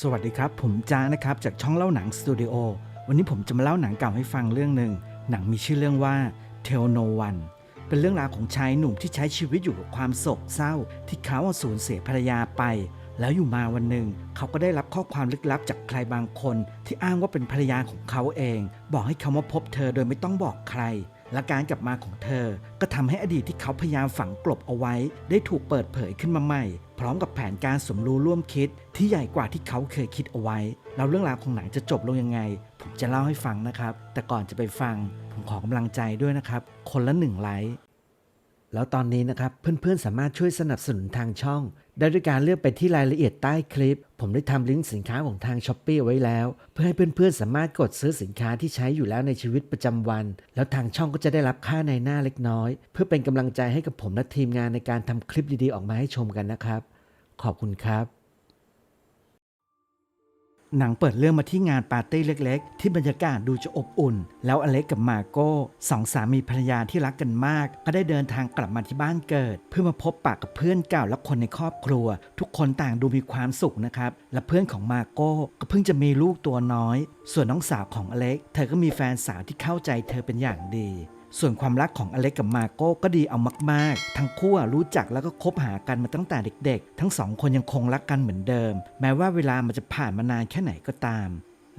สวัสดีครับ ผมจ้านะครับ จากช่องเล่าหนังสตูดิโอ วันนี้ผมจะมาเล่าหนังเก่าให้ฟังเรื่องหนึ่ง หนังมีชื่อเรื่องว่า Tell No One เป็นเรื่องราวของชายหนุ่มที่ใช้ชีวิตอยู่กับความโศกเศร้า ที่เขาสูญเสียภรรยาไป แล้วอยู่มาวันหนึ่ง เขาก็ได้รับข้อความลึกลับจากใครบางคน ที่อ้างว่าเป็นภรรยาของเขาเอง บอกให้เขามาพบเธอโดยไม่ต้องบอกใคร และการกลับมาของเธอ ก็ทำให้อดีตที่เขาพยายามฝังกลบเอาไว้ ได้ถูกเปิดเผยขึ้นมาใหม่ พร้อมกับแผนการสมรู้ร่วมคิด ที่ใหญ่กว่าที่เขาเคยคิดเอาไว้ แล้วเรื่องราวของหนังจะจบลงยังไง ผมจะเล่าให้ฟังนะครับ แต่ก่อนจะไปฟัง ผมขอกำลังใจด้วยนะครับ คนละหนึ่งไลค์ แล้วตอนนี้นะครับเพื่อนๆสามารถช่วยสนับสนุนทางช่อง ได้ด้วยการเลือกไปที่รายละเอียดใต้คลิป ผมได้ทำลิงก์สินค้าของทางช้อปปีไว้แล้ว เพื่อให้เพื่อนๆสามารถกดซื้อสินค้าที่ใช้อยู่แล้วในชีวิตประจำวัน แล้วทางช่องก็จะได้รับค่าในหน้าเล็กน้อย เพื่อเป็นกำลังใจให้กับผมและทีมงานในการทำคลิปดีๆออกมาให้ชมกันนะครับ ขอบคุณครับ หนังเปิดเรื่องมาที่งานปาร์ตี้เล็กๆ ที่บรรยากาศดูจะอบอุ่น แล้วอเล็กกับมาโก้สองสามีภรรยาที่รักกันมาก ก็ได้เดินทางกลับมาที่บ้านเกิด เพื่อมาพบปะกับเพื่อนเก่าและคนในครอบครัว ทุกคนต่างดูมีความสุขนะครับ และเพื่อนของมาโก้ก็เพิ่งจะมีลูกตัวน้อย ส่วนน้องสาวของอเล็ก เธอก็มีแฟนสาวที่เข้าใจเธอเป็นอย่างดี ส่วนความรักของอเล็กกับมาโก้ก็ดีเอามากๆ ทั้งคู่รู้จักแล้วก็คบหากันมาตั้งแต่เด็กๆ ทั้งสองคนยังคงรักกันเหมือนเดิม แม้ว่าเวลามันจะผ่านมานานแค่ไหนก็ตาม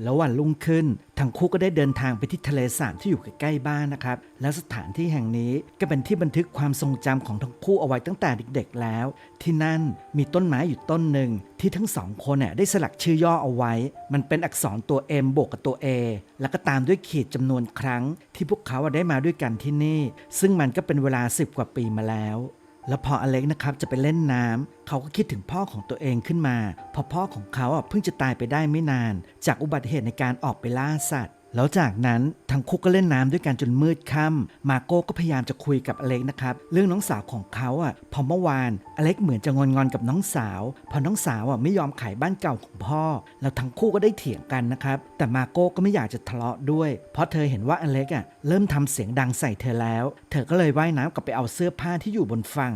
แล้ววันรุ่งขึ้น ทั้งคู่ก็ได้เดินทางไปที่ทะเลสาบที่อยู่ใกล้ๆบ้านนะครับ แล้วสถานที่แห่งนี้ก็เป็นที่บันทึกความทรงจำของทั้งคู่เอาไว้ตั้งแต่เด็กๆแล้ว ที่นั่นมีต้นไม้อยู่ต้นหนึ่งที่ทั้งสองคนเนี่ยได้สลักชื่อย่อเอาไว้ มันเป็นอักษรตัว M บวกกับตัว A แล้วก็ตามด้วยขีดจำนวนครั้ง ที่พวกเขาได้มาด้วยกันที่นี่ ซึ่งมันก็เป็นเวลา 10 กว่าปีมาแล้ว แล้วพออเล็กนะครับจะไปเล่นน้ำเขาก็คิดถึงพ่อของตัวเองขึ้นมาเพราะพ่อของเขาเพิ่งจะตายไปได้ไม่นาน จากอุบัติเหตุในการออกไปล่าสัตว์ แล้วจากนั้นทั้งคู่ก็เล่นน้ำด้วยกันจนมืดค่ำมาโก้ก็พยายามจะคุยกับอเล็กนะครับ เรื่องน้องสาวของเขาอะพอเมื่อวานอเล็กเหมือนจะงอนงอนๆกับน้องสาวเพอน้องสาวอะไม่ยอมขายบ้านเก่าของพ่อ แล้วทั้งคู่ก็ได้เถียงกันนะครับ แต่มาโก้ก็ไม่อยากจะทะเลาะด้วย เพราะเธอเห็นว่าอเล็กอะเริ่มทำเสียงดังใส่เธอแล้ว เธอก็เลยว่ายน้ำกลับไปเอาเสื้อผ้าที่อยู่บนฝั่ง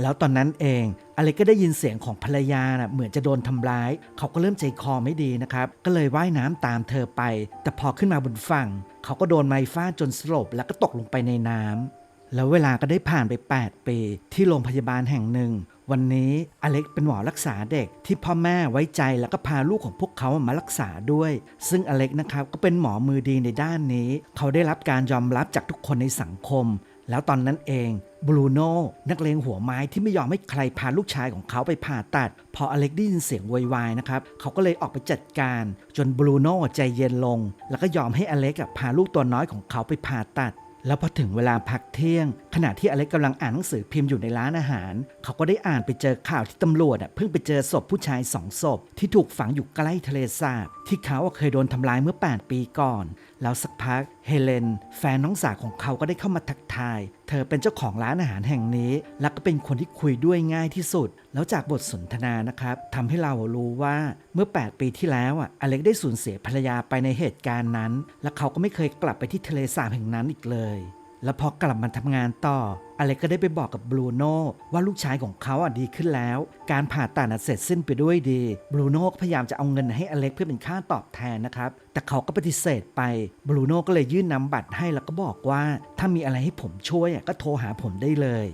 แล้วตอนนั้นเองอเล็กก็ได้ยินเสียงของภรรยานะเหมือนจะโดนทำร้าย เขาก็เริ่มใจคอไม่ดีนะครับ ก็เลยว่ายน้ำตามเธอไป แต่พอขึ้นมาบนฝั่ง เขาก็โดนไม้ฟาดจนสลบ แล้วก็ตกลงไปในน้ำแล้วเวลาก็ได้ผ่านไป 8 ปี ที่โรงพยาบาลแห่งหนึ่ง วันนี้อเล็กเป็นหมอรักษาเด็กที่พ่อแม่ไว้ใจแล้วก็พาลูกของพวกเขามารักษาด้วย ซึ่งอเล็กนะครับก็เป็นหมอมือดีในด้านนี้ เขาได้รับการยอมรับจากทุกคนในสังคม แล้วตอนนั้นเองบรูโน่นักเลงหัวไม้ที่ไม่ยอมให้ใครพาลูกชายของเขาไปผ่าตัด พออเล็กได้ยินเสียงวยวายนะครับเขาก็เลยออกไปจัดการ จนบรูโน่ใจเย็นลง แล้วก็ยอมให้อเล็กพาลูกตัวน้อยของเขาไปผ่าตัด แล้วพอถึงเวลาพักเที่ยง ขณะที่อเล็กกำลังอ่านหนังสือพิมพ์อยู่ในร้านอาหาร เขาก็ได้อ่านไปเจอข่าวที่ตำรวจเพิ่งไปเจอศพผู้ชายสองศพที่ถูกฝังอยู่ใกล้ทะเลสาบที่เขาเคยโดนทำร้ายเมื่อ 8 ปีก่อนแล้วสักพักเฮเลน แฟนน้องสาวของเขาก็ได้เข้ามาทักทาย เธอเป็นเจ้าของร้านอาหารแห่งนี้ และก็เป็นคนที่คุยด้วยง่ายที่สุด แล้วจากบทสนทนานะครับทำให้เรารู้ว่าเมื่อ 8 ปีที่แล้วอะอเล็กได้สูญเสียภรรยาไปในเหตุการณ์นั้น และเขาก็ไม่เคยกลับไปที่ทะเลสาบแห่งนั้นอีกเลย แล้วพอกลับมาทำงานต่ออเล็กก็ได้ไปบอกกับบรูโน่ว่าลูกชายของเขาอะดีขึ้นแล้ว การผ่าตัดเสร็จสิ้นไปด้วยดีบรูโน่พยายามจะเอาเงินให้อเล็กเพื่อเป็นค่าตอบแทนนะครับ แต่เขาก็ปฏิเสธไปบรูโน่ก็เลยยื่นนำบัตรให้แล้วก็บอกว่า ถ้ามีอะไรให้ผมช่วยก็โทรหาผมได้เลย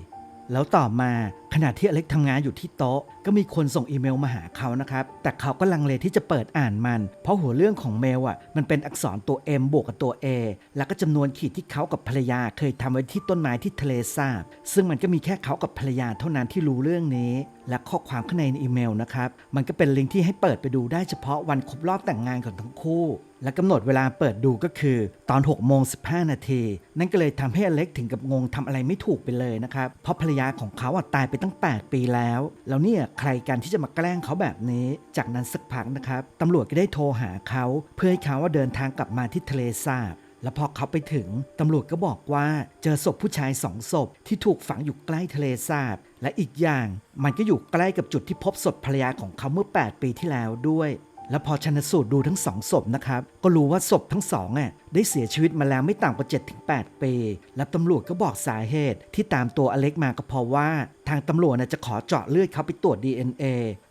แล้วต่อมา ขณะที่อเล็กทำงานอยู่ที่โต๊ะ ก็มีคนส่งอีเมลมาหาเขานะครับ แต่เขาก็ลังเลที่จะเปิดอ่านมัน เพราะหัวเรื่องของเมลอะมันเป็นอักษรตัว M บวกกับตัว A แล้วก็จำนวนขีดที่เขากับภรรยาเคยทำไว้ที่ต้นไม้ที่ทะเลสาบ ซึ่งมันก็มีแค่เขากับภรรยาเท่านั้นที่รู้เรื่องนี้ และข้อความข้างในอีเมลนะครับ มันก็เป็นลิงก์ที่ให้เปิดไปดูได้เฉพาะวันครบรอบแต่งงานของทั้งคู่และกำหนดเวลาเปิดดูก็คือตอน6โมง15 นาที นั่นก็เลยทำให้อเล็กถึงกับงงทำอะไรไม่ถูกไปเลยนะครับ เพราะภรรยาของเขาอะตายไปตั้ง 8 ปีแล้ว แล้วเนี่ยใครกันที่จะมาแกล้งเขาแบบนี้ จากนั้นสักพักนะครับตำรวจก็ได้โทรหาเขาเพื่อให้เขาว่าเดินทางกลับมาที่ทะเลสาบแล้วพอเขาไปถึง ตำรวจก็บอกว่าเจอศพผู้ชายสองศพที่ถูกฝังอยู่ใกล้ทะเลสาบ และอีกอย่างมันก็อยู่ใกล้กับจุดที่พบศพภรรยาของเขาเมื่อ 8 ปีที่แล้วด้วย แล้วพอชันสูตรดูทั้งสองศพนะครับ ก็รู้ว่าศพทั้งสองอะได้เสียชีวิตมาแล้วไม่ต่ำกว่า7-8ปีและตำรวจก็บอกสาเหตุ ที่ตามตัวอเล็กมาก็เพราะว่า ทางตำรวจจะขอเจาะเลือดเขาไปตรวจ DNA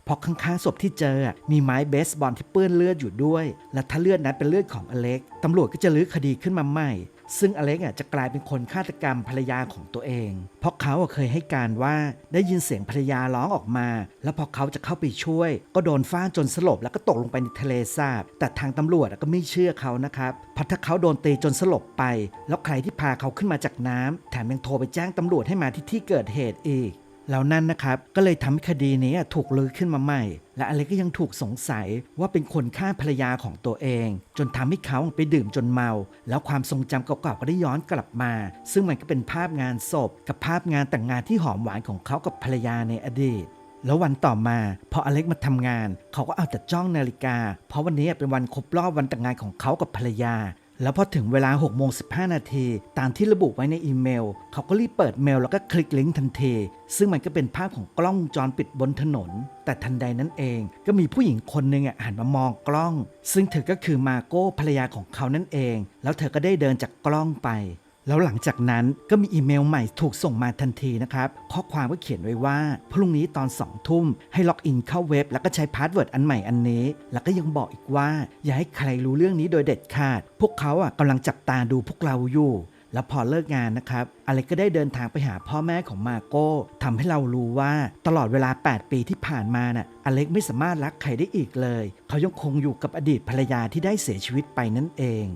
เพราะข้างๆศพที่เจอมีไม้เบสบอลที่เปื้อนเลือดอยู่ด้วย และถ้าเลือดนั้นเป็นเลือดของอเล็กตำรวจก็จะลื้อคดีขึ้นมาใหม่ ซึ่งอเล็กอะจะกลายเป็นคนฆาตกรรมภรรยาของตัวเอง เพราะเขาอะเคยให้การว่าได้ยินเสียงภรรยาร้องออกมา แล้วพอเขาจะเข้าไปช่วย ก็โดนฟ้าจนสลบแล้วก็ตกลงไปในทะเลสาบ แต่ทางตำรวจก็ไม่เชื่อเขานะครับเพราะถ้าเขาโดนตีจนสลบไป แล้วใครที่พาเขาขึ้นมาจากน้ำแถมยังโทรไปแจ้งตำรวจให้มาที่ที่เกิดเหตุอีก แล้วนั่นนะครับ ก็เลยทำให้คดีนี้ถูกลือขึ้นมาใหม่ และอเล็กก็ยังถูกสงสัยว่าเป็นคนฆ่าภรรยาของตัวเอง จนทำให้เขาไปดื่มจนเมา แล้วความทรงจำเก่าๆก็ได้ย้อนกลับมา ซึ่งมันก็เป็นภาพงานศพ กับภาพงานแต่งงานที่หอมหวานของเขากับภรรยาในอดีตแล้ววันต่อมาพออเล็กมาทำงาน เขาก็เอาแต่จ้องนาฬิกา เพราะวันนี้เป็นวันครบรอบวันแต่งงานของเขากับภรรยา แล้วพอถึงเวลา6โมง15 นาทีตามที่ระบุไว้ในอีเมล เขาก็รีบเปิดเมลแล้วก็คลิกลิงก์ทันที ซึ่งมันก็เป็นภาพของกล้องวงจรปิดบนถนน แต่ทันใดนั้นเองก็มีผู้หญิงคนหนึ่งอะหันมามองกล้อง ซึ่งเธอก็คือมาโก้ภรรยาของเขานั่นเอง แล้วเธอก็ได้เดินจากกล้องไป แล้วหลังจากนั้นก็มีอีเมลใหม่ถูกส่งมาทันทีนะครับ ข้อความก็เขียนไว้ว่า พรุ่งนี้ตอนสองทุ่ม ให้ล็อกอินเข้าเว็บ แล้วก็ใช้พาสเวิร์ดอันใหม่อันนี้ แล้วก็ยังบอกอีกว่า อย่าให้ใครรู้เรื่องนี้โดยเด็ดขาด พวกเขาอะกำลังจับตาดูพวกเราอยู่แล้วพอเลิกงานนะครับอเล็กก็ได้เดินทางไปหาพ่อแม่ของมาโก้ทำให้เรารู้ว่าตลอดเวลา 8 ปีที่ผ่านมาน่ะ อเล็กไม่สามารถรักใครได้อีกเลย เขายังคงอยู่กับอดีตภรรยาที่ได้เสียชีวิตไปนั่นเอง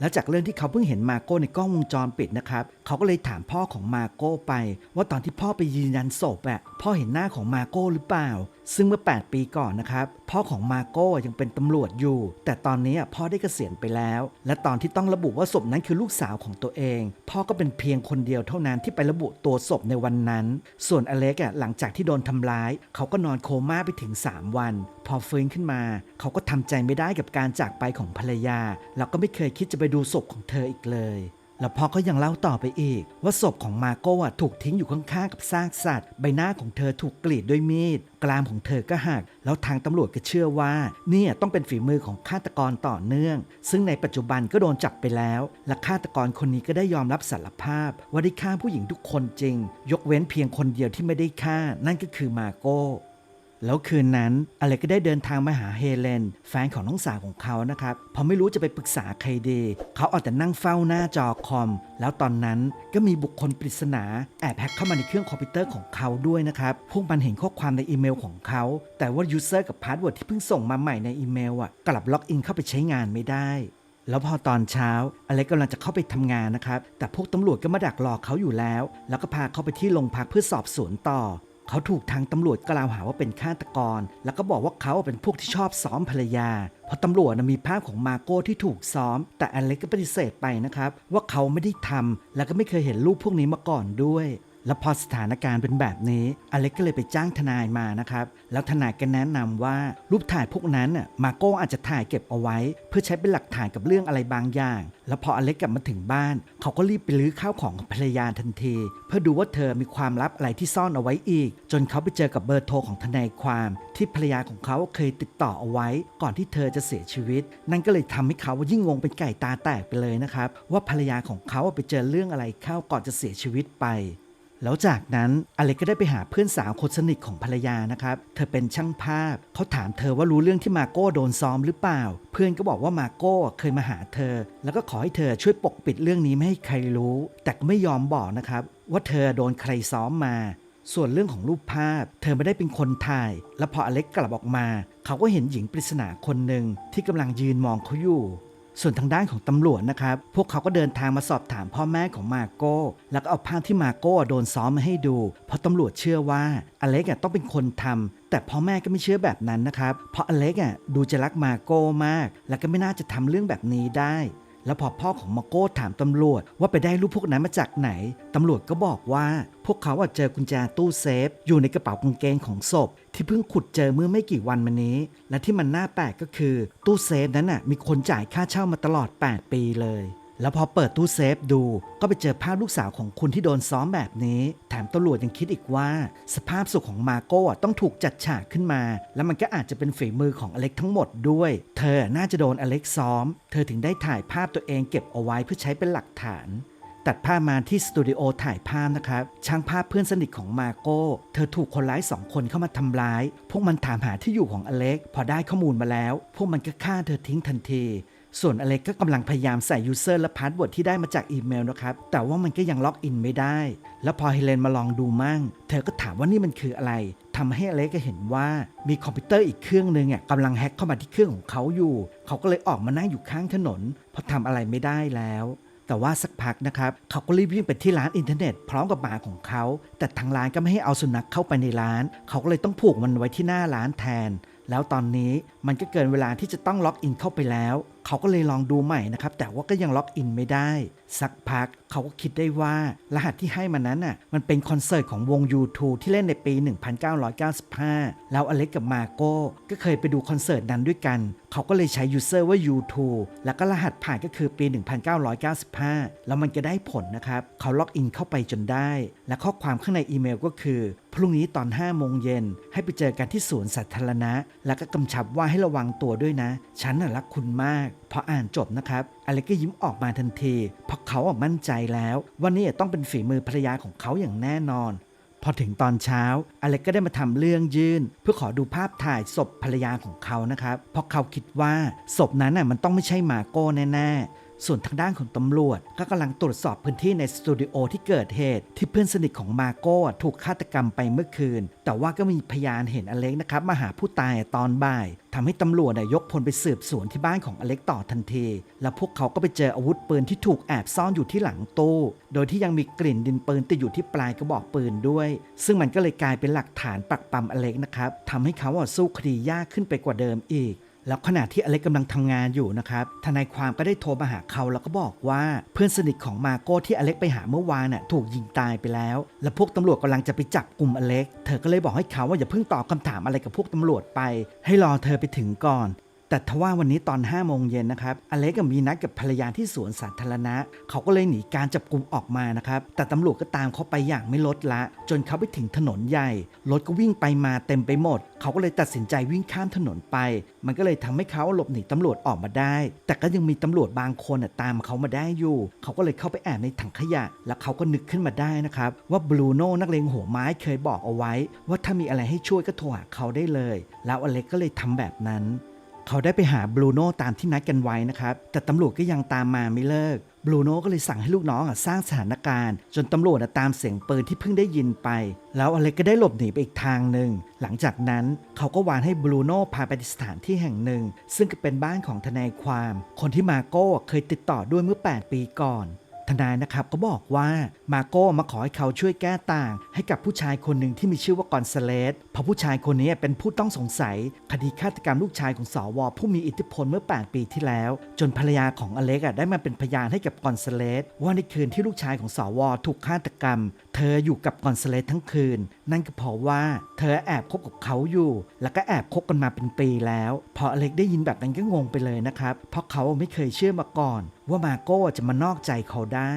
แล้วจากเรื่องที่เขาเพิ่งเห็นมาโก้ในกล้องวงจรปิดนะครับ เขาก็เลยถามพ่อของมาโก้ไป ว่าตอนที่พ่อไปยืนยันศพอะพ่อเห็นหน้าของมาโก้หรือเปล่า ซึ่งเมื่อ 8 ปีก่อนนะครับพ่อของมาโก้ยังเป็นตำรวจอยู่ แต่ตอนนี้พ่อได้เกษียณไปแล้ว และตอนที่ต้องระบุว่าศพนั้นคือลูกสาวของตัวเอง พ่อก็เป็นเพียงคนเดียวเท่านั้นที่ไประบุตัวศพในวันนั้น ส่วนอเล็กอะหลังจากที่โดนทำร้าย เขาก็นอนโคม่าไปถึง 3 วัน พอฟื้นขึ้นมา เขาก็ทำใจไม่ได้กับการจากไปของภรรยา แล้วก็ไม่เคยคิดจะไปดูศพของเธออีกเลย แล้วพ่อก็ยังเล่าต่อไปอีก ว่าศพของมาโก้อะถูกทิ้งอยู่ข้างๆกับซากสัตว์ ใบหน้าของเธอถูกกรีดด้วยมีด กรามของเธอก็หัก แล้วทางตำรวจก็เชื่อว่า เนี่ยต้องเป็นฝีมือของฆาตกรต่อเนื่อง ซึ่งในปัจจุบันก็โดนจับไปแล้ว และฆาตกรคนนี้ก็ได้ยอมรับสารภาพ ว่าได้ฆ่าผู้หญิงทุกคนจริง ยกเว้นเพียงคนเดียวที่ไม่ได้ฆ่า นั่นก็คือมาโก้ แล้วคืนนั้นอเล็กก็ได้เดินทางมาหาเฮเลน แฟนของน้องสาวของเขานะครับพราะไม่รู้จะไปปรึกษาใครดี เขาเอาแต่นั่งเฝ้าหน้าจอคอม แล้วตอนนั้นก็มีบุคคลปริศนาแอบแฮ็กเข้ามาในเครื่องคอมพิวเตอร์ของเขาด้วยนะครับ พวกมันเห็นข้อความในอีเมลของเขา แต่ว่ายูเซอร์กับพาสเวิร์ดที่เพิ่งส่งมาใหม่ในอีเมลอะกลับล็อกอินเข้าไปใช้งานไม่ได้แล้วพอตอนเช้าอเล็กกำลังจะเข้าไปทำงานนะครับ แต่พวกตำรวจก็มาดักรอเขาอยู่แล้ว แล้วก็พาเขาไปที่โรงพักเพื่อสอบสวนต่อ เขาถูกทางตำรวจกล่าวหาว่าเป็นฆาตกร แล้วก็บอกว่าเขาเป็นพวกที่ชอบซ้อมภรรยา เพราะตำรวจมีภาพของมาโก้ที่ถูกซ้อม แต่อเล็กก็ปฏิเสธไปนะครับ ว่าเขาไม่ได้ทำแล้วก็ไม่เคยเห็นรูปพวกนี้มาก่อนด้วย แล้วพอสถานการณ์เป็นแบบนี้ อเล็กก็เลยไปจ้างทนายมานะครับ แล้วทนายก็แนะนำว่ารูปถ่ายพวกนั้นน่ะมาโก้อาจจะถ่ายเก็บเอาไว้ เพื่อใช้เป็นหลักฐานกับเรื่องอะไรบางอย่าง แล้วพออเล็กกลับมาถึงบ้าน เขาก็รีบไปลื้อข้าวของของภรรยาทันที เพื่อดูว่าเธอมีความลับอะไรที่ซ่อนเอาไว้อีก จนเขาไปเจอกับเบอร์โทรของทนายความ ที่ภรรยาของเขาเคยติดต่อเอาไว้ ก่อนที่เธอจะเสียชีวิต นั่นก็เลยทำให้เขายิ่งงงเป็นไก่ตาแตกไปเลยนะครับว่าภรรยาของเขาไปเจอเรื่องอะไรเข้าก่อนจะเสียชีวิตไป แล้วจากนั้นอเล็กก็ได้ไปหาเพื่อนสาวคนสนิทของภรรยานะครับ เธอเป็นช่างภาพ เขาถามเธอว่ารู้เรื่องที่มาโก้โดนซ้อมหรือเปล่า เพื่อนก็บอกว่ามาโก้เคยมาหาเธอ แล้วก็ขอให้เธอช่วยปกปิดเรื่องนี้ไม่ให้ใครรู้ แต่ก็ไม่ยอมบอกนะครับ ว่าเธอโดนใครซ้อมมา ส่วนเรื่องของรูปภาพ เธอไม่ได้เป็นคนถ่าย และพออเล็กกลับออกมา เขาก็เห็นหญิงปริศนาคนหนึ่งที่กำลังยืนมองเขาอยู่ ส่วนทางด้านของตำรวจนะครับ พวกเขาก็เดินทางมาสอบถามพ่อแม่ของมาโก้ แล้วก็เอาภาพที่มาโก้โดนซ้อมมาให้ดู เพราะตำรวจเชื่อว่าอเล็กต้องเป็นคนทำแต่พ่อแม่ก็ไม่เชื่อแบบนั้นนะครับ เพราะอเล็กดูจะรักมาโก้มาก และก็ไม่น่าจะทำเรื่องแบบนี้ได้ แล้วพอพ่อของมาโก้ถามตำรวจว่าไปได้รูปพวกนั้นมาจากไหน ตำรวจก็บอกว่าพวกเขาอเจอกุญแจตู้เซฟ อยู่ในกระเป๋ากางเกงของศพ ที่เพิ่งขุดเจอเมื่อไม่กี่วันมานี้ และที่มันน่าแปลกก็คือ ตู้เซฟนั้นน่ะมีคนจ่ายค่าเช่ามาตลอด 8 ปีเลย แล้วพอเปิดตู้เซฟดูก็ไปเจอภาพลูกสาวของคุณที่โดนซ้อมแบบนี้ แถมตำรวจยังคิดอีกว่า สภาพศพขของมาโก้อะต้องถูกจัดฉากขึ้นมา แล้วมันก็อาจจะเป็นฝีมือของอเล็กทั้งหมดด้วย เธอน่าจะโดนอเล็กซ้อม เธอถึงได้ถ่ายภาพตัวเองเก็บเอาไว้เพื่อใช้เป็นหลักฐาน ตัดภาพมาที่สตูดิโอถ่ายภาพนะครับ ช่างภาพเพื่อนสนิทของมาโก้ เธอถูกคนร้ายสองคนเข้ามาทำร้าย พวกมันถามหาที่อยู่ของอเล็ก พอได้ข้อมูลมาแล้ว พวกมันก็ฆ่าเธอทิ้งทันที ส่วนอเล็กก็กำลังพยายามใส่ยูเซอร์และพาสเวิร์ดที่ได้มาจากอีเมลนะครับ แต่ว่ามันก็ยังล็อกอินไม่ได้ แล้วพอเฮเลนมาลองดูมั่ง เธอก็ถามว่านี่มันคืออะไรทำให้อเล็กก็เห็นว่ามีคอมพิวเตอร์อีกเครื่องหนึ่งอะกำลังแฮ็กเข้ามาที่เครื่องของเขาอยู่ เขาก็เลยออกมานั่งอยู่ข้างถนนเพราะทำอะไรไม่ได้แล้วแต่ว่าสักพักนะครับ เขาก็รีบวิ่งไปที่ร้านอินเทอร์เน็ตพร้อมกับหมาของเขา แต่ทางร้านก็ไม่ให้เอาสุนัขเข้าไปในร้าน เขาก็เลยต้องผูกมันไว้ที่หน้าร้านแทน แล้วตอนนี้มันก็เกินเวลาที่จะต้องล็อกอินเข้าไปแล้ว เขาก็เลยลองดูใหม่นะครับ แต่ว่าก็ยังล็อกอินไม่ได้สักพักเขาก็คิดได้ว่ารหัสที่ให้มานั้นน่ะมันเป็นคอนเสิร์ตของวง U2 ที่เล่นในปี 1995 แล้วอเล็กกับมาโก้ก็เคยไปดูคอนเสิร์ตนั้นด้วยกัน เขาก็เลยใช้ยูเซอร์ว่า U2 แล้วก็รหัสผ่านก็คือปี 1995 แล้วมันก็ได้ผลนะครับ เขาล็อกอินเข้าไปจนได้ และข้อความข้างในอีเมลก็คือ พรุ่งนี้ตอน 5 โมงเย็นให้ไปเจอกันที่สวนสาธารณะ แล้วก็กำชับว่าให้ระวังตัวด้วยนะ ฉันน่ะรักคุณมาก พออ่านจบนะครับ อเล็กก็ยิ้มออกมาทันที เพราะเขาอะมั่นใจแล้วว่านี่ต้องเป็นฝีมือภรรยาของเขาอย่างแน่นอน พอถึงตอนเช้า อเล็กก็ได้มาทำเรื่องยื่น เพื่อขอดูภาพถ่ายศพภรรยาของเขานะครับ เพราะเขาคิดว่าศพนั้นน่ะมันต้องไม่ใช่มาโก้แน่ๆ ส่วนทางด้านของตำรวจ ก็กำลังตรวจสอบพื้นที่ในสตูดิโอที่เกิดเหตุ ที่เพื่อนสนิทของมาโก้ถูกฆาตกรรมไปเมื่อคืน แต่ว่าก็มีพยานเห็นอเล็กนะครับมาหาผู้ตายตอนบ่ายทำให้ตำรวจน่ะยกพลไปสืบสวนที่บ้านของอเล็กต่อทันที แล้วพวกเขาก็ไปเจออาวุธปืนที่ถูกแอบซ่อนอยู่ที่หลังตู้ โดยที่ยังมีกลิ่นดินปืนติดอยู่ที่ปลายกระบอกปืนด้วย ซึ่งมันก็เลยกลายเป็นหลักฐานปักปั๊มอเล็กนะครับทำให้เขาสู้คดียากขึ้นไปกว่าเดิมอีก แล้วขณะที่อเล็กกำลังทำงานอยู่นะครับทนายความก็ได้โทรมาหาเขาแล้วก็บอกว่าเพื่อนสนิทของมาโก้ที่อเล็กไปหาเมื่อวานน่ะถูกยิงตายไปแล้ว และพวกตำรวจกำลังจะไปจับกลุ่มอเล็ก เธอก็เลยบอกให้เขาว่าอย่าเพิ่งตอบคำถามอะไรกับพวกตำรวจไป ให้รอเธอไปถึงก่อน แต่ทว่าวันนี้ตอน5โมงเย็นนะครับ อเล็กกับมีนัดกับภรรยาที่สวนสาธารณะ เขาก็เลยหนีการจับกลุ่มออกมานะครับ แต่ตำรวจก็ตามเขาไปอย่างไม่ลดละ จนเขาไปถึงถนนใหญ่ รถก็วิ่งไปมาเต็มไปหมด เขาก็เลยตัดสินใจวิ่งข้ามถนนไป มันก็เลยทำให้เขาหลบหนีตำรวจออกมาได้ แต่ก็ยังมีตำรวจบางคนตามเขามาได้อยู่ เขาก็เลยเข้าไปแอบในถังขยะ แล้วเขาก็นึกขึ้นมาได้นะครับว่าบรูโน่นักเลงหัวไม้เคยบอกเอาไว้ ว่าถ้ามีอะไรให้ช่วยก็โทรหาเขาได้เลย แล้วอเล็กก็เลยทำแบบนั้น เขาได้ไปหาบรูโน่ตามที่นัดกันไว้นะครับ แต่ตำรวจก็ยังตามมาไม่เลิกบรูโน่ก็เลยสั่งให้ลูกน้องสร้างสถานการณ์ จนตำรวจตามเสียงปืนที่เพิ่งได้ยินไป แล้วอเล็กก็ได้หลบหนีไปอีกทางหนึ่ง หลังจากนั้นเขาก็วานให้บรูโน่พาไปที่สถานที่แห่งหนึ่ง ซึ่งเป็นบ้านของทนายความ คนที่มาโก้เคยติดต่อด้วยเมื่อ 8 ปีก่อน ทนายนะครับก็บอกว่ามาโก้มาขอให้เขาช่วยแก้ต่าง ให้กับผู้ชายคนหนึ่งที่มีชื่อว่ากอนซาเลสเพราะผู้ชายคนนี้เป็นผู้ต้องสงสัย คดีฆาตกรรมลูกชายของสวผู้มีอิทธิพลเมื่อ 8 ปีที่แล้ว จนภรรยาของอเล็กได้มาเป็นพยานให้กับกอนซาเลสว่าในคืนที่ลูกชายของสวถูกฆาตกรรม เธออยู่กับกอนซาเลสทั้งคืน นั่นก็เพราะว่าเธอแอบคบกับเขาอยู่ แล้วก็แอบคบกันมาเป็นปีแล้ว พออเล็กได้ยินแบบนั้นก็งงไปเลยนะครับเพราะเขาไม่เคยเชื่อมาก่อน ว่ามาโก้จะมานอกใจเขาได้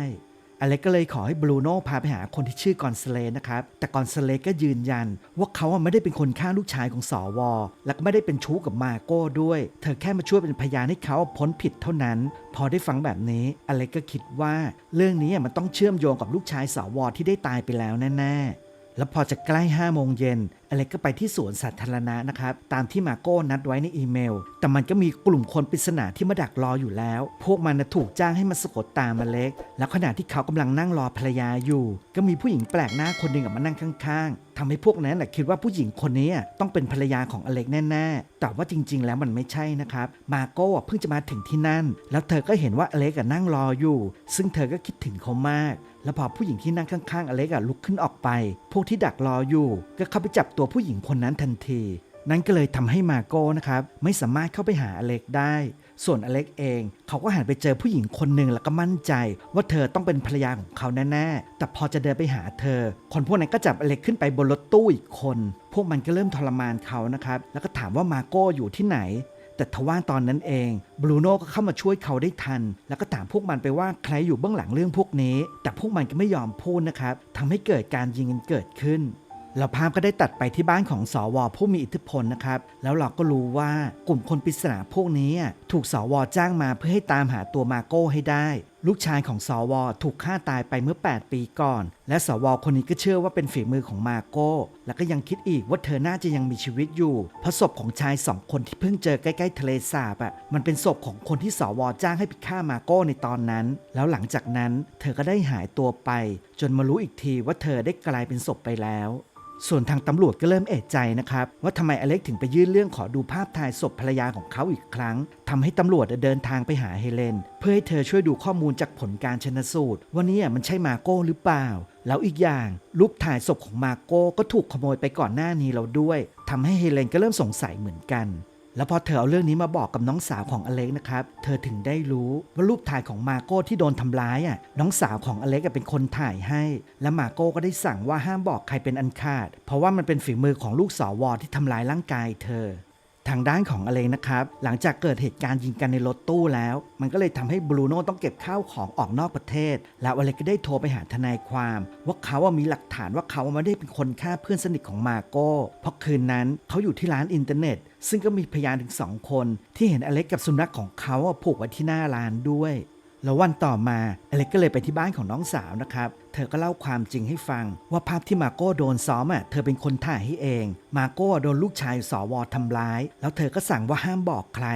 อเล็กก็เลยขอให้บรูโน่พาไปหาคนที่ชื่อกอนซเลนะครับ แต่กอนซเลก็ยืนยัน ว่าเขาไม่ได้เป็นคนฆ่าลูกชายของสอวอและก็ไม่ได้เป็นชู้กับมาโก้ด้วย เธอแค่มาช่วยเป็นพยานให้เขาพ้นผิดเท่านั้น พอได้ฟังแบบนี้อเล็กก็คิดว่า เรื่องนี้มันต้องเชื่อมโยงกับลูกชายสอวอที่ได้ตายไปแล้วแน่ๆ แล้วพอจะใกล้5โมงเย็นอเล็กก็ไปที่สวนสาธารณะนะครับ ตามที่มาโก้นัดไว้ในอีเมล แต่มันก็มีกลุ่มคนปริศนาที่มาดักรออยู่แล้ว พวกมันถูกจ้างให้มาสะกดตามอเล็ก แล้วขณะที่เขากำลังนั่งรอภรรยาอยู่ ก็มีผู้หญิงแปลกหน้าคนหนึ่งมานั่งข้างๆทำให้พวกนั้นคิดว่าผู้หญิงคนนี้ต้องเป็นภรรยาของอเล็กแน่ๆ แต่ว่าจริง ๆ แล้วมันไม่ใช่นะครับ มาโก้เพิ่งจะมาถึงที่นั่น แล้วเธอก็เห็นว่าอเล็กนั่งรออยู่ ซึ่งเธอก็คิดถึงเขามาก แล้วพอผู้หญิงที่นั่งข้างๆอเล็กอะลุกขึ้นออกไป พวกที่ดักรออยู่ ก็เข้าไปจับตัวผู้หญิงคนนั้นทันที นั่นก็เลยทำให้มาโก้นะครับไม่สามารถเข้าไปหาอเล็กได้ ส่วนอเล็กเอง เขาก็หันไปเจอผู้หญิงคนหนึ่งแล้วก็มั่นใจ ว่าเธอต้องเป็นภรรยาของเขาแน่ๆ แต่พอจะเดินไปหาเธอ คนพวกนั้นก็จับอเล็กขึ้นไปบนรถตู้อีกคน พวกมันก็เริ่มทรมานเขานะครับ แล้วก็ถามว่ามาโก้อยู่ที่ไหน แต่ทว่าตอนนั้นเองบรูโน่ก็เข้ามาช่วยเขาได้ทัน แล้วก็ถามพวกมันไปว่าใครอยู่เบื้องหลังเรื่องพวกนี้ แต่พวกมันก็ไม่ยอมพูดนะครับทำให้เกิดการยิงกันเกิดขึ้นแล้วภาพก็ได้ตัดไปที่บ้านของสวผู้มีอิทธิพลนะครับ แล้วเราก็รู้ว่ากลุ่มคนปริศนาพวกนี้ ถูกสวจ้างมาเพื่อให้ตามหาตัวมาโก้ให้ได้ ลูกชายของสวถูกฆ่าตายไปเมื่อ 8 ปีก่อน และสวคนนี้ก็เชื่อว่าเป็นฝีมือของมาโก้ แล้วก็ยังคิดอีกว่าเธอน่าจะยังมีชีวิตอยู่ เพราะศพของชายสองคนที่เพิ่งเจอใกล้ๆทะเลสาบอะ มันเป็นศพของคนที่สวจ้างให้ไปฆ่ามาโก้ในตอนนั้น แล้วหลังจากนั้นเธอก็ได้หายตัวไป จนมารู้อีกทีว่าเธอได้กลายเป็นศพไปแล้ว ส่วนทางตำรวจก็เริ่มเอะใจนะครับ ว่าทำไมอเล็กถึงไปยื่นเรื่องขอดูภาพถ่ายศพภรรยาของเขาอีกครั้งทำให้ตำรวจเดินทางไปหาเฮเลน เพื่อให้เธอช่วยดูข้อมูลจากผลการชนสูตรว่านี่มันใช่มาโก้หรือเปล่า แล้วอีกอย่างรูปถ่ายศพของมาโก้ก็ถูกขโมยไปก่อนหน้านี้แล้วด้วยทำให้เฮเลนก็เริ่มสงสัยเหมือนกัน แล้วพอเธอเอาเรื่องนี้มาบอกกับน้องสาวของอเล็กนะครับ เธอถึงได้รู้ว่ารูปถ่ายของมาโก้ที่โดนทำร้ายอะ น้องสาวของอเล็กอะเป็นคนถ่ายให้ และมาโก้ก็ได้สั่งว่าห้ามบอกใครเป็นอันขาด เพราะว่ามันเป็นฝีมือของลูกสาวที่ทำร้ายร่างกายเธอ ทางด้านของอเลนะครับ หลังจากเกิดเหตุการณ์ยิงกันในรถตู้แล้ว มันก็เลยทำให้บรูโน่ต้องเก็บข้าวของออกนอกประเทศ แล้วอเล็กก็ได้โทรไปหาทนายความ ว่าเขา่ามีหลักฐานว่าเขาไม่ได้เป็นคนฆ่าเพื่อนสนิทของมาโก้เพราะคืนนั้นเขาอยู่ที่ร้านอินเทอร์เน็ต ซึ่งก็มีพยานถึงสองคน ที่เห็นอเล็กกับสุนัขของเขาผูกไว้ที่หน้าร้านด้วย แล้ววันต่อมาอเล็กก็เลยไปที่บ้านของน้องสาวนะครับ เธอก็เล่าความจริงให้ฟัง ว่าภาพที่มาโก้โดนซ้อมอะเธอเป็นคนถ่ายให้เอง มาโก้โดนลูกชายสวทำร้าย แล้วเธอก็สั่งว่าห้ามบอกใคร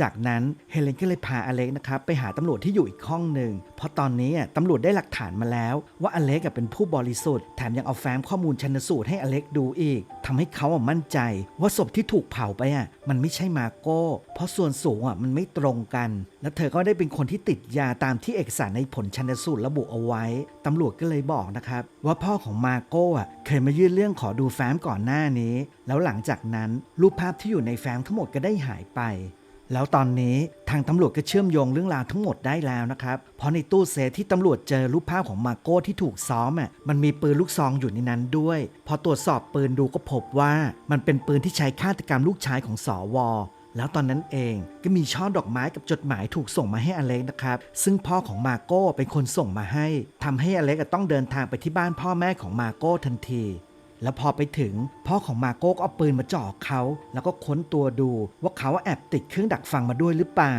จากนั้นเฮเลนก็เลยพาอเล็กนะครับไปหาตำรวจที่อยู่อีกห้องหนึ่งเพราะตอนนี้ตำรวจได้หลักฐานมาแล้ว ว่าอเล็กเป็นผู้บริสุทธิ์แถมยังเอาแฟ้มข้อมูลชันสูตรให้อเล็กดูอีกทำให้เขาอะมั่นใจ ว่าศพที่ถูกเผาไปอะมันไม่ใช่มาโก้ เพราะส่วนสูงอะมันไม่ตรงกัน แล้วเธอก็ได้เป็นคนที่ติดยาตามที่เอกสารในผลชันสูตรระบุเอาไว้ตำรวจก็เลยบอกนะครับว่าพ่อของมาโก้อะเคยมายื่นเรื่องขอดูแฟ้มก่อนหน้านี้ แล้วหลังจากนั้นรูปภาพที่อยู่ในแฟ้มทั้งหมดก็ได้หายไป แล้วตอนนี้ทางตำรวจก็เชื่อมโยงเรื่องราวทั้งหมดได้แล้วนะครับ เพราะในตู้เซฟที่ตำรวจเจอรูปภาพของมาโก้ที่ถูกซ้อมอะมันมีปืนลูกซองอยู่ในนั้นด้วย พอตรวจสอบปืนดูก็พบว่ามันเป็นปืนที่ใช้ฆาตกรรมลูกชายของสอวอแล้วตอนนั้นเองก็มีช่อดอกไม้กับจดหมายถูกส่งมาให้อเล็กนะครับ ซึ่งพ่อของมาโก้เป็นคนส่งมาให้ทำให้อเล็กต้องเดินทางไปที่บ้านพ่อแม่ของมาโก้ทันที แล้วพอไปถึง พ่อของมาโก้ก็เอาปืนมาจ่อเขา แล้วก็ค้นตัวดูว่าเขาแอบติดเครื่องดักฟังมาด้วยหรือเปล่า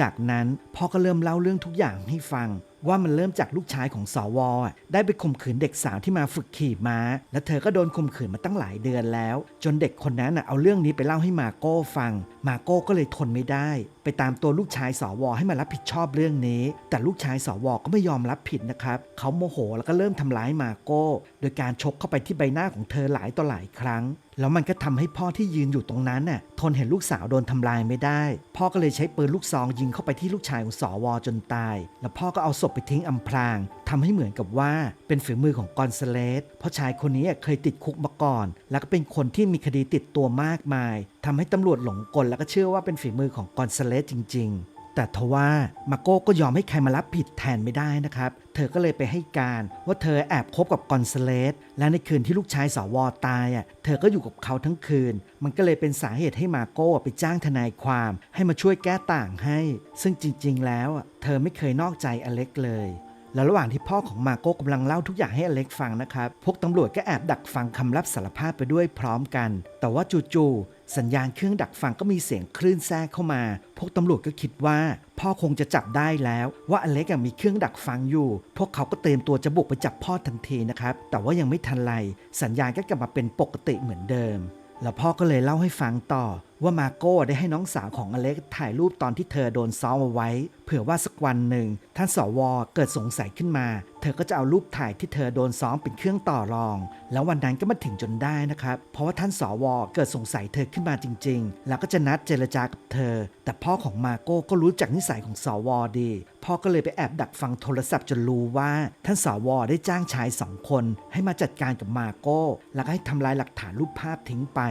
จากนั้นพ่อก็เริ่มเล่าเรื่องทุกอย่างให้ฟัง ว่ามันเริ่มจากลูกชายของสวอได้ไปข่มขืนเด็กสาวที่มาฝึกขี่ม้า และเธอก็โดนข่มขืนมาตั้งหลายเดือนแล้ว จนเด็กคนนั้นเอาเรื่องนี้ไปเล่าให้มาโก้ฟัง มาโก้ก็เลยทนไม่ได้ ไปตามตัวลูกชายสวให้มารับผิดชอบเรื่องนี้ แต่ลูกชายสวก็ไม่ยอมรับผิดนะครับเขาโมโหแล้วก็เริ่มทำร้ายมาโก้ โดยการชกเข้าไปที่ใบหน้าของเธอหลายต่อหลายครั้ง แล้วมันก็ทำให้พ่อที่ยืนอยู่ตรงนั้นน่ะทนเห็นลูกสาวโดนทำลายไม่ได้ พ่อก็เลยใช้ปืนลูกซองยิงเข้าไปที่ลูกชายของสวจนตาย แล้วพ่อก็เอาศพไปทิ้งอำพรางทำให้เหมือนกับว่าเป็นฝีมือของกอนซาเลสเพราะชายคนนี้เคยติดคุกมาก่อน แล้วก็เป็นคนที่มีคดีติดตัวมากมายทำให้ตำรวจหลงกลแล้วก็เชื่อว่าเป็นฝีมือของกอนซาเลสจริง ๆแต่ทว่ามาโก้ก็ยอมให้ใครมารับผิดแทนไม่ได้นะครับ เธอก็เลยไปให้การว่าเธอแอบคบกับกอนซาเลส และในคืนที่ลูกชายสาวตายอะ เธอก็อยู่กับเขาทั้งคืน มันก็เลยเป็นสาเหตุให้มาโก้ไปจ้างทนายความ ให้มาช่วยแก้ต่างให้ ซึ่งจริง ๆ แล้วเธอไม่เคยนอกใจอเล็กเลย แล้วระหว่างที่พ่อของมาโก้กำลังเล่าทุกอย่างให้อเล็กฟังนะครับ พวกตำรวจก็แอบดักฟังคำรับสารภาพไปด้วยพร้อมกัน แต่ว่าจู่ๆ สัญญาณเครื่องดักฟังก็มีเสียงคลื่นแทรกเข้ามา พวกตำรวจก็คิดว่า พ่อคงจะจับได้แล้ว ว่าอเล็กยังมีเครื่องดักฟังอยู่ พวกเขาก็เตรียมตัวจะบุกไปจับพ่อทันทีนะครับ แต่ว่ายังไม่ทันไร สัญญาณก็กลับมาเป็นปกติเหมือนเดิม แล้วพ่อก็เลยเล่าให้ฟังต่อ ว่ามาโก้ได้ให้น้องสาวของอเล็กถ่ายรูปตอนที่เธอโดนซ้อมเอาไว้ เผื่อว่าสักวันหนึ่ง ท่านสวเกิดสงสัยขึ้นมา เธอก็จะเอารูปถ่ายที่เธอโดนซ้อมเป็นเครื่องต่อรอง แล้ววันนั้นก็มาถึงจนได้นะครับ เพราะว่าท่านสวเกิดสงสัยเธอขึ้นมาจริง ๆ แล้วก็จะนัดเจรจากับเธอ แต่พ่อของมาโก้ก็รู้จักนิสัยของสวดี พ่อก็เลยไปแอบดักฟังโทรศัพท์จนรู้ว่า ท่านสวได้จ้างชายสองคน ให้มาจัดการกับมาโก้ แล้วก็ให้ทำลายหลักฐานรูปภาพทิ้งไป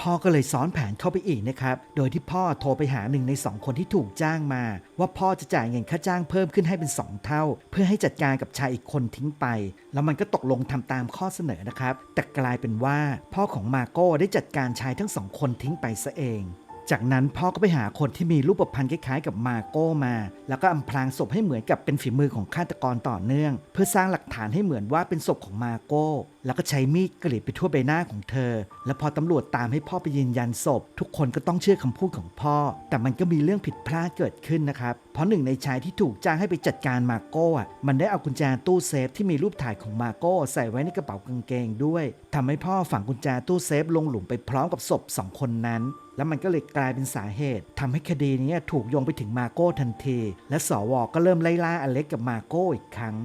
พ่อก็เลยซ้อนแผนเข้าไปอีกนะครับ โดยที่พ่อโทรไปหาหนึ่งในสองคนที่ถูกจ้างมา ว่าพ่อจะจ่ายเงินค่าจ้างเพิ่มขึ้นให้เป็น 2 เท่า เพื่อให้จัดการกับชายอีกคนทิ้งไป แล้วมันก็ตกลงทำตามข้อเสนอนะครับ แต่กลายเป็นว่าพ่อของมาโก้ได้จัดการชายทั้งสองคนทิ้งไปซะเอง จากนั้นพ่อก็ไปหาคนที่มีรูปพรรณคล้ายๆ กับมาโก้มา แล้วก็อำพรางศพให้เหมือนกับเป็นฝีมือของฆาตกรต่อเนื่อง เพื่อสร้างหลักฐานให้เหมือนว่าเป็นศพของมาโก้ แล้วก็ใช้มีดกรีดไปทั่วใบหน้าของเธอ และพอตำรวจตามให้พ่อไปยืนยันศพ ทุกคนก็ต้องเชื่อคำพูดของพ่อ แต่มันก็มีเรื่องผิดพลาดเกิดขึ้นนะครับ เพราะหนึ่งในชายที่ถูกจ้างให้ไปจัดการมาโก้อะมันได้เอากุญแจตู้เซฟที่มีรูปถ่ายของมาโก้ใส่ไว้ในกระเป๋ากางเกงด้วยทำให้พ่อฝังกุญแจตู้เซฟลงหลุมไปพร้อมกับศพสองคนนั้น แล้วมันก็เลยกลายเป็นสาเหตุทำให้คดีนี้ถูกโยงไปถึงมาโก้ทันที และสวก็เริ่มไล่ล่าอเล็กกับมาโก้อีกครั้ง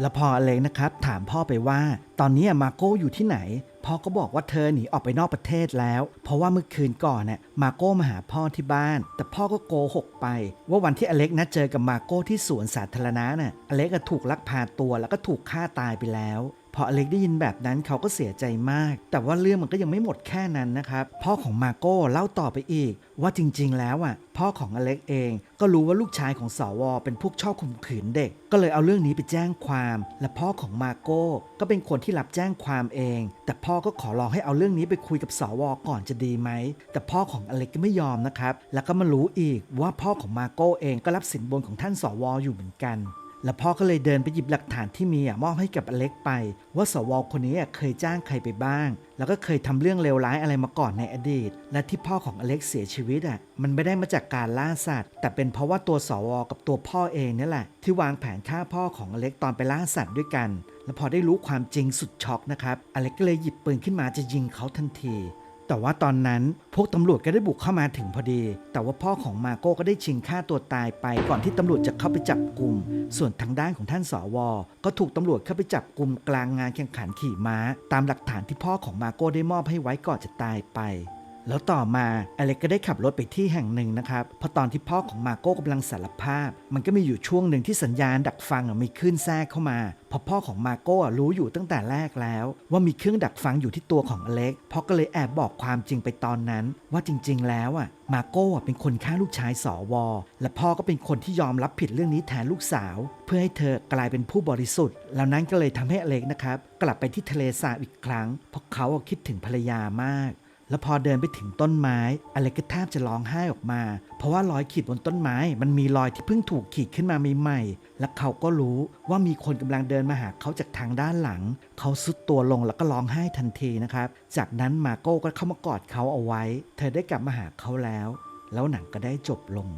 แล้วพออเล็กนะครับ ถามพ่อไปว่า ตอนนี้มาโก้อยู่ที่ไหนพ่อก็บอกว่าเธอหนีออกไปนอกประเทศแล้ว เพราะว่าเมื่อคืนก่อนน่ะมาโก้มาหาพ่อที่บ้าน แต่พ่อก็โกหกไป ว่าวันที่อเล็กนัดเจอกับมาโก้ที่สวนสาธารณะน่ะอเล็กอะถูกลักพาตัวแล้วก็ถูกฆ่าตายไปแล้ว ออเล็กได้ยินแบบนั้นเขาก็เสียใจมาก แต่ว่าเรื่องมันก็ยังไม่หมดแค่นั้นนะครับ พ่อของมาโก้เล่าต่อไปอีก ว่าจริงๆ แล้วอะ พ่อของอเล็กเองก็รู้ว่าลูกชายของสวเป็นพวกชอบข่มขืนเด็ก ก็เลยเอาเรื่องนี้ไปแจ้งความ และพ่อของมาโก้ก็เป็นคนที่รับแจ้งความเอง แต่พ่อก็ขอลองให้เอาเรื่องนี้ไปคุยกับสวก่อนจะดีไหม แต่พ่อของอเล็กก็ไม่ยอมนะครับ แล้วก็มารู้อีกว่าพ่อของมาโก้เองก็รับสินบนของท่านสวอยู่เหมือนกัน แล้วพ่อก็เลยเดินไปหยิบหลักฐานที่มีอะมอบให้กับอเล็กไป ว่าสวคนนี้อะเคยจ้างใครไปบ้าง แล้วก็เคยทำเรื่องเลวร้ายอะไรมาก่อนในอดีต และที่พ่อของอเล็กเสียชีวิตอะมันไม่ได้มาจากการล่าสัตว์ แต่เป็นเพราะว่าตัวสวกับตัวพ่อเองนี่แหละ ที่วางแผนฆ่าพ่อของอเล็กตอนไปล่าสัตว์ด้วยกัน แล้วพอได้รู้ความจริงสุดช็อกนะครับอเล็กก็เลยหยิบปืนขึ้นมาจะยิงเขาทันที แต่ว่าตอนนั้นพวกตำรวจก็ได้บุกเข้ามาถึงพอดี แต่ว่าพ่อของมาโก้ก็ได้ชิงฆ่าตัวตายไป ก่อนที่ตำรวจจะเข้าไปจับกลุ่ม ส่วนทางด้านของท่านสว ก็ถูกตำรวจเข้าไปจับกลุ่มกลางงานแข่งขันขี่ม้า ตามหลักฐานที่พ่อของมาโก้ได้มอบให้ไว้ก่อนจะตายไป แล้วต่อมาอเล็กก็ได้ขับรถไปที่แห่งหนึ่งนะครับพราะตอนที่พ่อของมาโก้กำลังสารภาพ มันก็มีอยู่ช่วงหนึ่งที่สัญญาณดักฟังมีขึ้นแทรกเข้ามาพราะพ่อของมาโก้รู้อยู่ตั้งแต่แรกแล้ว ว่ามีเครื่องดักฟังอยู่ที่ตัวของอเล็กพ่อก็เลยแอบบอกความจริงไปตอนนั้น ว่าจริง ๆ แล้วอะมาโก้เป็นคนฆ่าลูกชายสอวและพ่อก็เป็นคนที่ยอมรับผิดเรื่องนี้แทนลูกสาว เพื่อให้เธอกลายเป็นผู้บริสุทธิ์ แล้วนั้นก็เลยทำให้อเล็กนะครับ กลับไปที่ทะเลสาบอีกครั้ง เพราะเขาคิดถึงภรรยามาก แล้วพอเดินไปถึงต้นไม้ อเล็กก็แทบจะร้องไห้ออกมา เพราะว่ารอยขีดบนต้นไม้ มันมีรอยที่เพิ่งถูกขีดขึ้นมาใหม่ๆ และเขาก็รู้ว่ามีคนกำลังเดินมาหาเขาจากทางด้านหลัง เขาสุดตัวลงแล้วก็ร้องไห้ทันทีนะครับ จากนั้นมาโก้ก็เข้ามากอดเขาเอาไว้ เธอได้กลับมาหาเขาแล้ว แล้วหนังก็ได้จบลง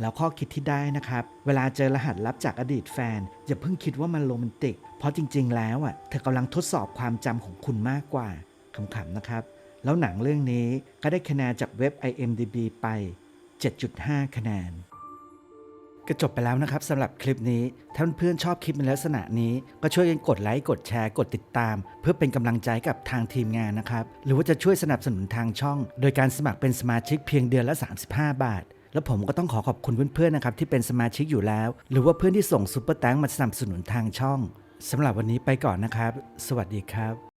แล้วข้อคิดที่ได้นะครับ เวลาเจอรหัสลับจากอดีตแฟน อย่าเพิ่งคิดว่ามันโรแมนติก เพราะจริง ๆ แล้วอะเธอกำลังทดสอบความจำของคุณมากกว่าขำๆนะครับ แล้วหนังเรื่องนี้ก็ได้คะแนนจากเว็บ IMDB ไป 7.5 คะแนนก็จบไปแล้วนะครับสำหรับคลิปนี้ ถ้าเพื่อนชอบคลิปในลักษณะนี้ ก็ช่วยกันกดไลค์ กดแชร์ กดติดตาม เพื่อเป็นกำลังใจกับทางทีมงานนะครับ หรือว่าจะช่วยสนับสนุนทางช่อง โดยการสมัครเป็นสมาชิกเพียงเดือนละ 35 บาท แล้วผมก็ต้องขอขอบคุณเพื่อนๆนะครับที่เป็นสมาชิกอยู่แล้ว หรือว่าเพื่อนที่ส่งซุปเปอร์แตงมาสนับสนุนทางช่องสำหรับวันนี้ไปก่อนนะครับ สวัสดีครับ